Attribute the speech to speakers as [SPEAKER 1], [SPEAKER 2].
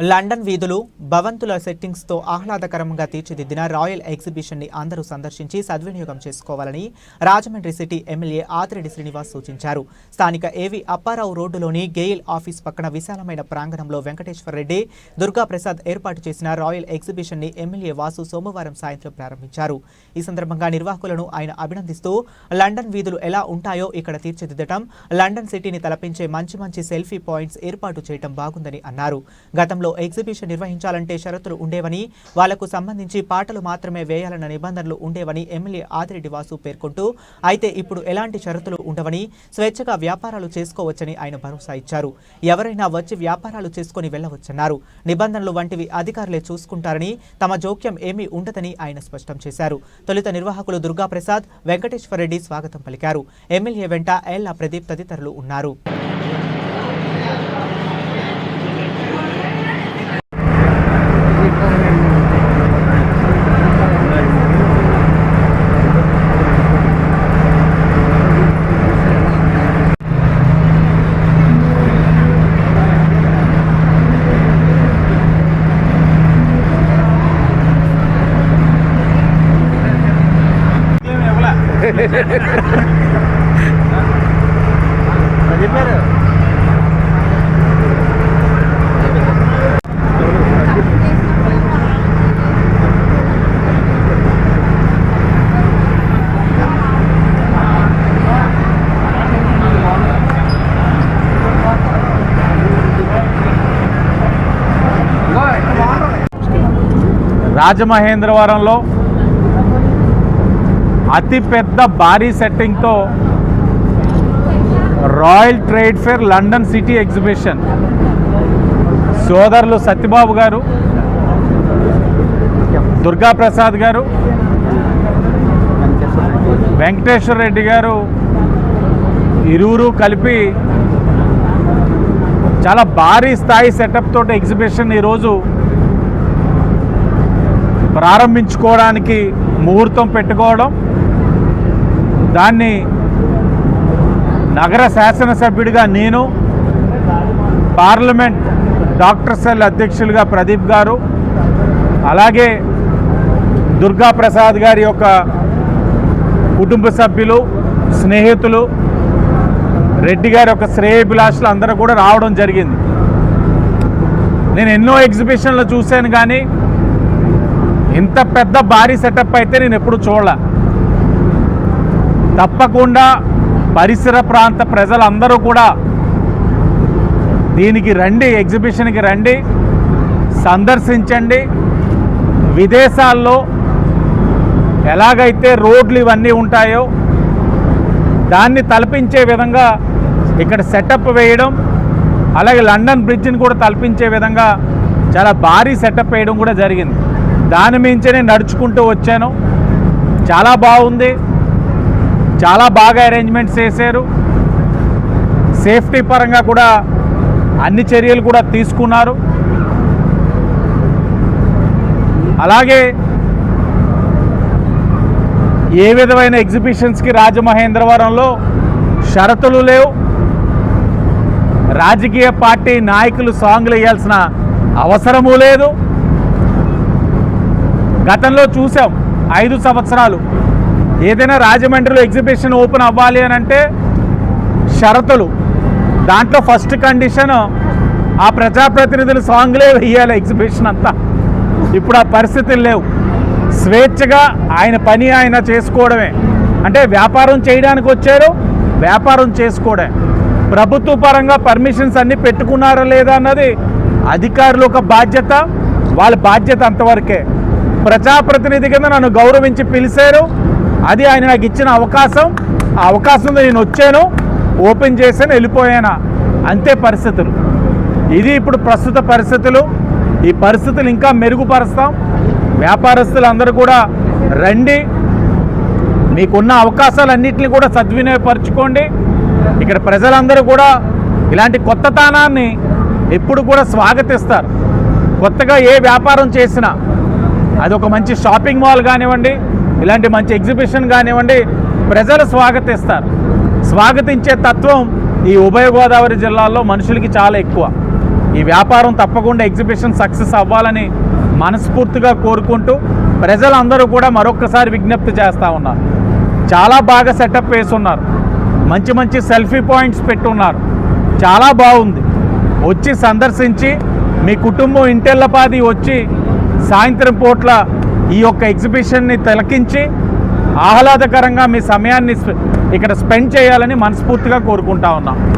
[SPEAKER 1] London వీధులు భవంతుల సెట్టింగ్స్తో ఆహ్లాదకరంగా తీర్చిదిద్దిన రాయల్ ఎగ్జిబిషన్ని అందరూ సందర్శించి సద్వినియోగం చేసుకోవాలని రాజమండ్రి సిటీ ఎమ్మెల్యే ఆతిరెడ్డి శ్రీనివాస్ సూచించారు. స్థానిక ఏవి అప్పారావు రోడ్డులోని గెయిల్ ఆఫీస్ పక్కన విశాలమైన ప్రాంగణంలో వెంకటేశ్వర రెడ్డి దుర్గాప్రసాద్ ఏర్పాటు చేసిన రాయల్ ఎగ్జిబిషన్ని ఎమ్మెల్యే వాసు సోమవారం సాయంత్రం ప్రారంభించారు. ఈ సందర్భంగా నిర్వాహకులను ఆయన అభినందిస్తూ లండన్ వీధులు ఎలా ఉంటాయో ఇక్కడ తీర్చిదిద్దటం లండన్ సిటీని తలపించే మంచి మంచి సెల్ఫీ పాయింట్స్ ఏర్పాటు చేయటం బాగుందని అన్నారు. గతంలో ఎగ్జిబిషన్ నిర్వహించాలంటే షరతులు ఉండేవని వాళ్ళకు సంబంధించి పాటలు మాత్రమే వేయాలన్న నిబంధనలు ఉండేవని ఎమ్మెల్యే ఆదిరెడ్డి వాసు పేర్కొంటూ అయితే ఇప్పుడు ఎలాంటి షరతులు ఉండవని స్వేచ్ఛగా వ్యాపారాలు చేసుకోవచ్చని ఆయన భరోసా ఇచ్చారు. ఎవరైనా వచ్చి వ్యాపారాలు చేసుకుని వెళ్ళవచ్చన్నారు నిబంధనలు వంటివి అధికారులే చూసుకుంటారని తమ జోక్యం ఏమీ ఉండదని ఆయన స్పష్టం చేశారు. తొలుత నిర్వాహకులు దుర్గా ప్రసాద్ వెంకటేశ్వర రెడ్డి స్వాగతం పలికారు. ఎమ్మెల్యే వెంట ఎల్లా ప్రదీప్ తదితరులు ఉన్నారు.
[SPEAKER 2] చెప్పారు రాజమహేంద్రవరంలో అతిపెద్ద భారీ సెట్టింగ్తో royal trade fair London city exhibition సోదరులు సత్యబాబు గారు దుర్గా ప్రసాద్ గారు వెంకటేశ్వర రెడ్డి గారు ఇరువురు కలిపి చాలా భారీ స్థాయి సెటప్ తోటి ఎగ్జిబిషన్ ఈరోజు ప్రారంభించుకోవడానికి ముహూర్తం పెట్టుకోవడం దాన్ని నగర శాసనసభ్యుడిగా నేను పార్లమెంట్ డాక్టర్ సెల్ అధ్యక్షులుగా ప్రదీప్ గారు అలాగే దుర్గా ప్రసాద్ గారి యొక్క కుటుంబ సభ్యులు స్నేహితులు రెడ్డి గారి యొక్క శ్రేయభిలాషులు అందరూ కూడా రావడం జరిగింది. నేను ఎన్నో ఎగ్జిబిషన్లు చూశాను కానీ ఇంత పెద్ద భారీ సెటప్ అయితే నేను ఎప్పుడు చూడలే. తప్పకుండా పరిసర ప్రాంత ప్రజలందరూ కూడా దీనికి రండి ఎగ్జిబిషన్కి రండి సందర్శించండి. విదేశాల్లో ఎలాగైతే రోడ్లు ఇవన్నీ ఉంటాయో దాన్ని తలపించే విధంగా ఇక్కడ సెటప్ వేయడం అలాగే లండన్ బ్రిడ్జ్ని కూడా తలపించే విధంగా చాలా భారీ సెటప్ వేయడం కూడా జరిగింది. దాని మించి నేను నడుచుకుంటూ వచ్చాను. చాలా బాగుంది. చాలా బాగా అరేంజ్మెంట్స్ చేశారు. సేఫ్టీ పరంగా కూడా అన్ని చర్యలు కూడా తీసుకున్నారు. అలాగే ఏ విధమైన ఎగ్జిబిషన్స్కి రాజమహేంద్రవరంలో షరతులు లేవు. రాజకీయ పార్టీ నాయకులు సాంగ్లు వేయాల్సిన అవసరము లేదు. గతంలో చూసాం ఐదు సంవత్సరాలు ఏదైనా రాజమండ్రిలో ఎగ్జిబిషన్ ఓపెన్ అవ్వాలి అని అంటే షరతులు. దాంట్లో ఫస్ట్ కండిషన్ ఆ ప్రజాప్రతినిధులు సాంగ్లే వేయాలి ఎగ్జిబిషన్ అంతా. ఇప్పుడు ఆ పరిస్థితులు లేవు. స్వేచ్ఛగా ఆయన పని ఆయన చేసుకోవడమే. అంటే వ్యాపారం చేయడానికి వచ్చారు వ్యాపారం చేసుకోవడమే. ప్రభుత్వ పరంగా పర్మిషన్స్ అన్నీ పెట్టుకున్నారా లేదా అన్నది అధికారుల ఒక బాధ్యత వాళ్ళ బాధ్యత అంతవరకే. ప్రజాప్రతినిధి కింద నన్ను గౌరవించి పిలిచారు. అది ఆయన నాకు ఇచ్చిన అవకాశం. ఆ అవకాశంతో నేను వచ్చాను. ఓపెన్ చేశాను వెళ్ళిపోయాను. అంతే పరిస్థితులు. ఇది ఇప్పుడు ప్రస్తుత పరిస్థితులు. ఈ పరిస్థితులు ఇంకా మెరుగుపరుస్తాం. వ్యాపారస్తులు అందరూ కూడా రండి. మీకున్న అవకాశాలన్నింటినీ కూడా సద్వినియోగపరచుకోండి. ఇక్కడ ప్రజలందరూ కూడా ఇలాంటి కొత్తతనాన్ని ఎప్పుడు కూడా స్వాగతిస్తారు. కొత్తగా ఏ వ్యాపారం చేసినా. అది ఒక మంచి షాపింగ్ మాల్ కానివ్వండి ఇలాంటి మంచి ఎగ్జిబిషన్ కానివ్వండి ప్రజలు స్వాగతిస్తారు. స్వాగతించే తత్వం ఈ ఉభయ గోదావరి జిల్లాల్లో మనుషులకి చాలా ఎక్కువ. ఈ వ్యాపారం తప్పకుండా ఎగ్జిబిషన్ సక్సెస్ అవ్వాలని మనస్ఫూర్తిగా కోరుకుంటూ ప్రజలందరూ కూడా మరొక్కసారి విజ్ఞప్తి చేస్తూ ఉన్నారు. చాలా బాగా సెటప్ వేసున్నారు. మంచి మంచి సెల్ఫీ పాయింట్స్ పెట్టున్నారు. చాలా బాగుంది. వచ్చి సందర్శించి మీ కుటుంబం ఇంటెళ్ళపాది వచ్చి సాయంత్రం పూట్ల ఈ యొక్క ఎగ్జిబిషన్ని తిలకించి ఆహ్లాదకరంగా మీ సమయాన్ని స్పె- ఇక్కడ స్పెండ్ చేయాలని మనస్ఫూర్తిగా కోరుకుంటా ఉన్నాం.